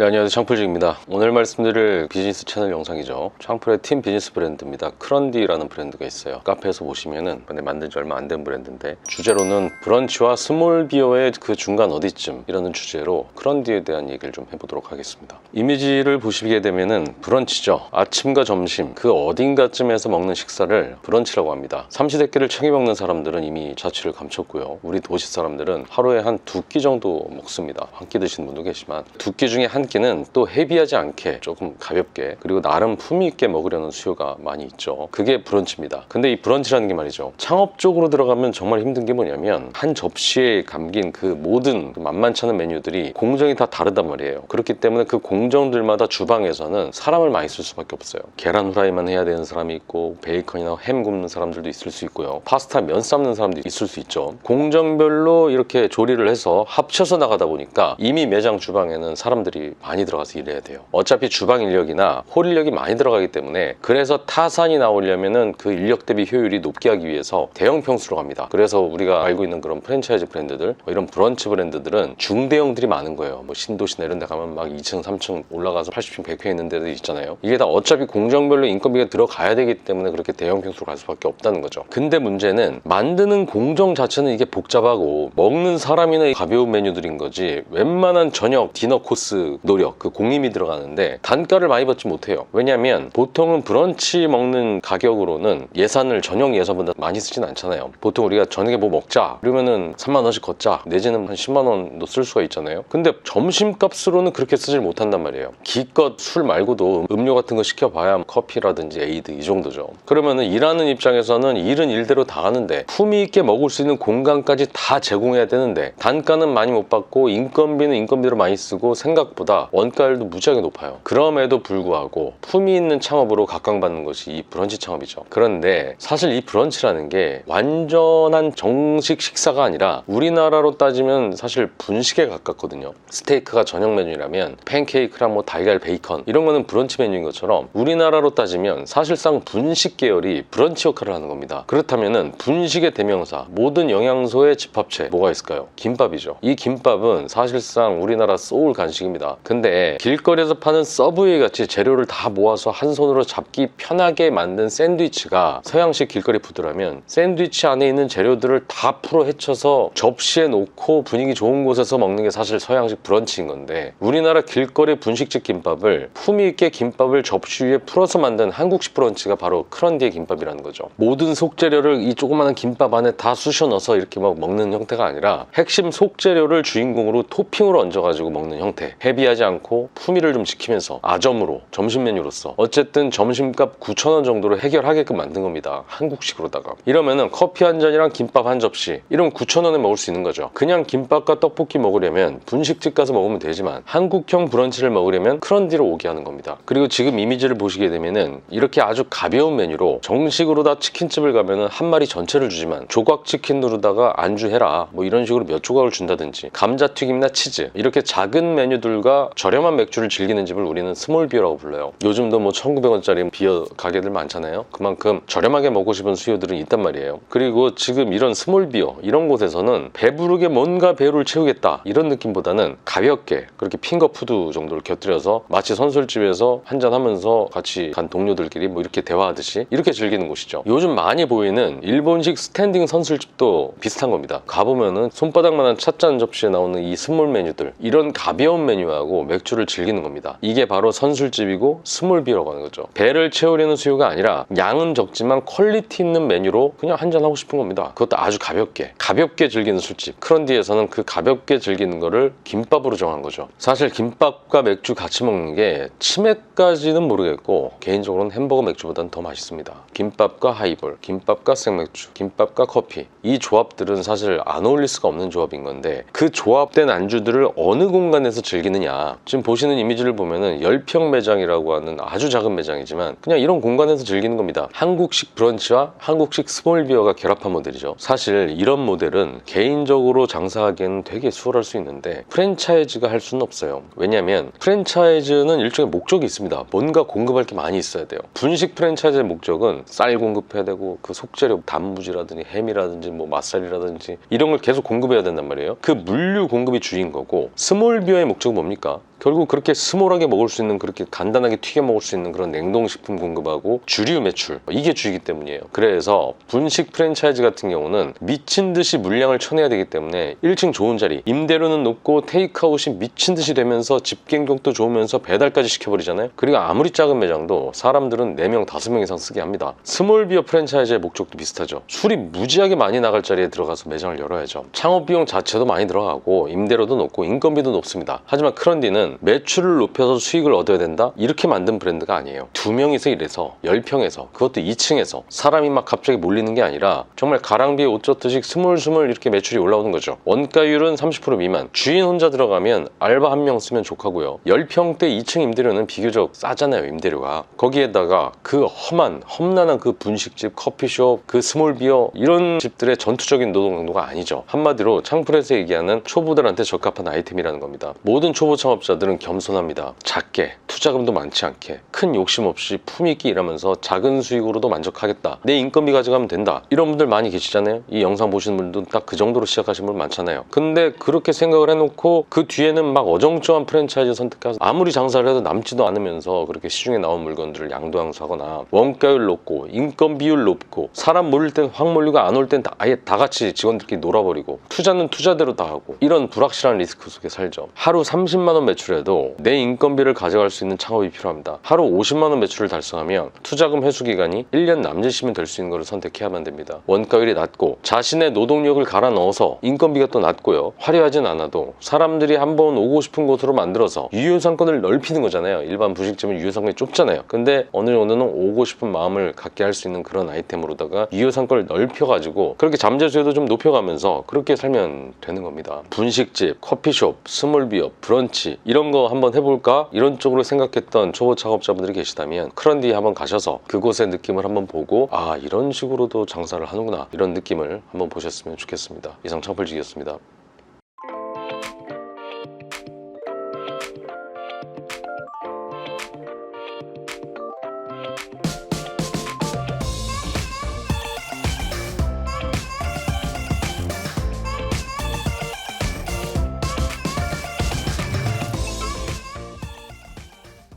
네, 안녕하세요. 창풀직입니다. 오늘 말씀드릴 비즈니스 채널 영상이죠. 창풀의 팀 비즈니스 브랜드입니다. 크런디라는 브랜드가 있어요. 카페에서 보시면은 만든 지 얼마 안 된 브랜드인데 주제로는 브런치와 스몰 비어의 그 중간 어디쯤 이라는 주제로 크런디에 대한 얘기를 좀 해보도록 하겠습니다. 이미지를 보시게 되면은 브런치죠. 아침과 점심 그 어딘가쯤에서 먹는 식사를 브런치라고 합니다. 삼시세끼를 챙겨 먹는 사람들은 이미 자취를 감췄고요. 우리 도시 사람들은 하루에 한 두 끼 정도 먹습니다. 한 끼 드시는 분도 계시지만 두 끼 중에 한 끼는 또 헤비하지 않게 조금 가볍게 그리고 나름 품위 있게 먹으려는 수요가 많이 있죠. 그게 브런치입니다. 근데 이 브런치라는 게 말이죠. 창업 쪽으로 들어가면 정말 힘든 게 뭐냐면 한 접시에 감긴 그 모든 그 만만치 않은 메뉴들이 공정이 다 다르단 말이에요. 그렇기 때문에 그 공정들마다 주방에서는 사람을 많이 쓸 수밖에 없어요. 계란 후라이만 해야 되는 사람이 있고 베이컨이나 햄 굽는 사람들도 있을 수 있고요. 파스타 면 삶는 사람도 있을 수 있죠. 공정별로 이렇게 조리를 해서 합쳐서 나가다 보니까 이미 매장 주방에는 사람들이 많이 들어가서 일해야 돼요. 어차피 주방 인력이나 홀 인력이 많이 들어가기 때문에 그래서 타산이 나오려면은 그 인력 대비 효율이 높게 하기 위해서 대형 평수로 갑니다. 그래서 우리가 알고 있는 그런 프랜차이즈 브랜드들, 뭐 이런 브런치 브랜드들은 중대형들이 많은 거예요. 뭐 신도시나 이런 데 가면 막 2층, 3층 올라가서 80층, 100층 있는 데도 있잖아요. 이게 다 어차피 공정별로 인건비가 들어가야 되기 때문에 그렇게 대형 평수로 갈 수밖에 없다는 거죠. 근데 문제는 만드는 공정 자체는 이게 복잡하고 먹는 사람이나 가벼운 메뉴들인 거지 웬만한 저녁, 디너 코스 노력, 그 공임이 들어가는데 단가를 많이 받지 못해요. 왜냐하면 보통은 브런치 먹는 가격으로는 예산을 저녁 예산보다 많이 쓰진 않잖아요. 보통 우리가 저녁에 뭐 먹자 그러면은 3만 원씩 걷자 내지는 한 10만 원도 쓸 수가 있잖아요. 근데 점심값으로는 그렇게 쓰질 못한단 말이에요. 기껏 술 말고도 음료 같은 거 시켜봐야 커피라든지 에이드 이 정도죠. 그러면은 일하는 입장에서는 일은 일대로 다 하는데 품위 있게 먹을 수 있는 공간까지 다 제공해야 되는데 단가는 많이 못 받고 인건비는 인건비로 많이 쓰고 생각보다 원가율도 무지하게 높아요. 그럼에도 불구하고 품위 있는 창업으로 각광받는 것이 이 브런치 창업이죠. 그런데 사실 이 브런치라는 게 완전한 정식 식사가 아니라 우리나라로 따지면 사실 분식에 가깝거든요. 스테이크가 저녁 메뉴라면 팬케이크랑 뭐 달걀 베이컨 이런 거는 브런치 메뉴인 것처럼 우리나라로 따지면 사실상 분식 계열이 브런치 역할을 하는 겁니다. 그렇다면은 분식의 대명사 모든 영양소의 집합체 뭐가 있을까요? 김밥이죠. 이 김밥은 사실상 우리나라 소울 간식입니다. 근데 길거리에서 파는 서브웨이 같이 재료를 다 모아서 한 손으로 잡기 편하게 만든 샌드위치가 서양식 길거리 푸드라면 샌드위치 안에 있는 재료들을 다 풀어 헤쳐서 접시에 놓고 분위기 좋은 곳에서 먹는 게 사실 서양식 브런치인 건데 우리나라 길거리 분식집 김밥을 품위 있게 김밥을 접시 위에 풀어서 만든 한국식 브런치가 바로 크런디의 김밥이라는 거죠. 모든 속재료를 이 조그마한 김밥 안에 다 쑤셔 넣어서 이렇게 막 먹는 형태가 아니라 핵심 속재료를 주인공으로 토핑으로 얹어가지고 먹는 형태. 헤비 하지 않고 품위를 좀 지키면서 아점으로 점심 메뉴로서 어쨌든 점심값 9,000원 정도로 해결하게끔 만든 겁니다. 한국식으로다가. 이러면은 커피 한 잔이랑 김밥 한 접시 이러면 9,000원에 먹을 수 있는 거죠. 그냥 김밥과 떡볶이 먹으려면 분식집 가서 먹으면 되지만 한국형 브런치를 먹으려면 크런디로 오게 하는 겁니다. 그리고 지금 이미지를 보시게 되면은 이렇게 아주 가벼운 메뉴로 정식으로 다 치킨집을 가면은 한 마리 전체를 주지만 조각 치킨으로다가 안주해라 뭐 이런 식으로 몇 조각을 준다든지 감자튀김이나 치즈 이렇게 작은 메뉴들과 저렴한 맥주를 즐기는 집을 우리는 스몰 비어라고 불러요. 요즘도 뭐 1,900원짜리 비어 가게들 많잖아요. 그만큼 저렴하게 먹고 싶은 수요들은 있단 말이에요. 그리고 지금 이런 스몰 비어 이런 곳에서는 배부르게 뭔가 배를 채우겠다 이런 느낌보다는 가볍게 그렇게 핑거푸드 정도를 곁들여서 마치 선술집에서 한잔 하면서 같이 간 동료들끼리 뭐 이렇게 대화하듯이 이렇게 즐기는 곳이죠. 요즘 많이 보이는 일본식 스탠딩 선술집도 비슷한 겁니다. 가보면은 손바닥만한 찻잔 접시에 나오는 이 스몰 메뉴들 이런 가벼운 메뉴하고 맥주를 즐기는 겁니다. 이게 바로 선술집이고 스몰 비어라고 하는 거죠. 배를 채우려는 수요가 아니라 양은 적지만 퀄리티 있는 메뉴로 그냥 한잔 하고 싶은 겁니다. 그것도 아주 가볍게 가볍게 즐기는 술집 크런디에서는 그 가볍게 즐기는 거를 김밥으로 정한 거죠. 사실 김밥과 맥주 같이 먹는 게 치맥까지는 모르겠고 개인적으로는 햄버거 맥주보다는 더 맛있습니다. 김밥과 하이볼, 김밥과 생맥주, 김밥과 커피 이 조합들은 사실 안 어울릴 수가 없는 조합인 건데 그 조합된 안주들을 어느 공간에서 즐기느냐 지금 보시는 이미지를 보면은 10평 매장이라고 하는 아주 작은 매장이지만 그냥 이런 공간에서 즐기는 겁니다. 한국식 브런치와 한국식 스몰 비어가 결합한 모델이죠. 사실 이런 모델은 개인적으로 장사하기에는 되게 수월할 수 있는데 프랜차이즈가 할 수는 없어요. 왜냐하면 프랜차이즈는 일종의 목적이 있습니다. 뭔가 공급할 게 많이 있어야 돼요. 분식 프랜차이즈의 목적은 쌀 공급해야 되고 그 속재료 단무지라든지 햄이라든지 뭐 맛살이라든지 이런 걸 계속 공급해야 된단 말이에요. 그 물류 공급이 주인 거고 스몰 비어의 목적은 뭡니까? 않습니까? 결국 그렇게 스몰하게 먹을 수 있는 그렇게 간단하게 튀겨 먹을 수 있는 그런 냉동식품 공급하고 주류 매출 이게 주이기 때문이에요. 그래서 분식 프랜차이즈 같은 경우는 미친 듯이 물량을 쳐내야 되기 때문에 1층 좋은 자리 임대료는 높고 테이크아웃이 미친 듯이 되면서 집갱동도 좋으면서 배달까지 시켜버리잖아요. 그리고 아무리 작은 매장도 사람들은 4명, 5명 이상 쓰게 합니다. 스몰 비어 프랜차이즈의 목적도 비슷하죠. 술이 무지하게 많이 나갈 자리에 들어가서 매장을 열어야죠. 창업 비용 자체도 많이 들어가고 임대료도 높고 인건비도 높습니다. 하지만 크런디는 매출을 높여서 수익을 얻어야 된다? 이렇게 만든 브랜드가 아니에요. 두 명이서 일해서 10평에서 그것도 2층에서 사람이 막 갑자기 몰리는 게 아니라 정말 가랑비에 옷 젖듯이 스물스물 이렇게 매출이 올라오는 거죠. 원가율은 30% 미만. 주인 혼자 들어가면 알바 한 명 쓰면 좋하고요. 10평대 2층 임대료는 비교적 싸잖아요, 임대료가. 거기에다가 그 험한, 험난한 그 분식집, 커피숍, 그 스몰비어 이런 집들의 전투적인 노동 강도가 아니죠. 한마디로 창풀에서 얘기하는 초보들한테 적합한 아이템이라는 겁니다. 모든 초보 창업자 들은 겸손합니다. 작게, 투자금도 많지 않게, 큰 욕심 없이 품위있게 일하면서 작은 수익으로도 만족하겠다. 내 인건비 가져가면 된다. 이런 분들 많이 계시잖아요. 이 영상 보시는 분들도 딱 그 정도로 시작하신 분 많잖아요. 근데 그렇게 생각을 해놓고 그 뒤에는 막 어정쩡한 프랜차이즈 선택해서 아무리 장사를 해도 남지도 않으면서 그렇게 시중에 나온 물건들을 양도양수하거나 원가율 높고 인건 비율 높고 사람 몰릴 땐 확 몰리고 안 올 땐 아예 다 같이 직원들끼리 놀아버리고 투자는 투자대로 다 하고 이런 불확실한 리스크 속에 살죠. 하루 30만 원 매출 해도 내 인건비를 가져갈 수 있는 창업이 필요합니다. 하루 50만 원 매출을 달성하면 투자금 회수 기간이 1년 남짓이면 될 수 있는 것을 선택해야만 됩니다. 원가율이 낮고 자신의 노동력을 갈아 넣어서 인건비가 또 낮고요. 화려하진 않아도 사람들이 한번 오고 싶은 곳으로 만들어서 유효상권을 넓히는 거잖아요. 일반 부식집은 유효상권이 좁잖아요. 근데 어느 정도는 오고 싶은 마음을 갖게 할 수 있는 그런 아이템으로다가 유효상권을 넓혀가지고 그렇게 잠재수요도 좀 높여가면서 그렇게 살면 되는 겁니다. 분식집, 커피숍, 스몰비어, 브런치 이런 거 한번 해볼까? 이런 쪽으로 생각했던 초보 창업자분들이 계시다면 크런디 한번 가셔서 그곳의 느낌을 한번 보고 아 이런 식으로도 장사를 하는구나 이런 느낌을 한번 보셨으면 좋겠습니다. 이상 창ፈል직이었습니다.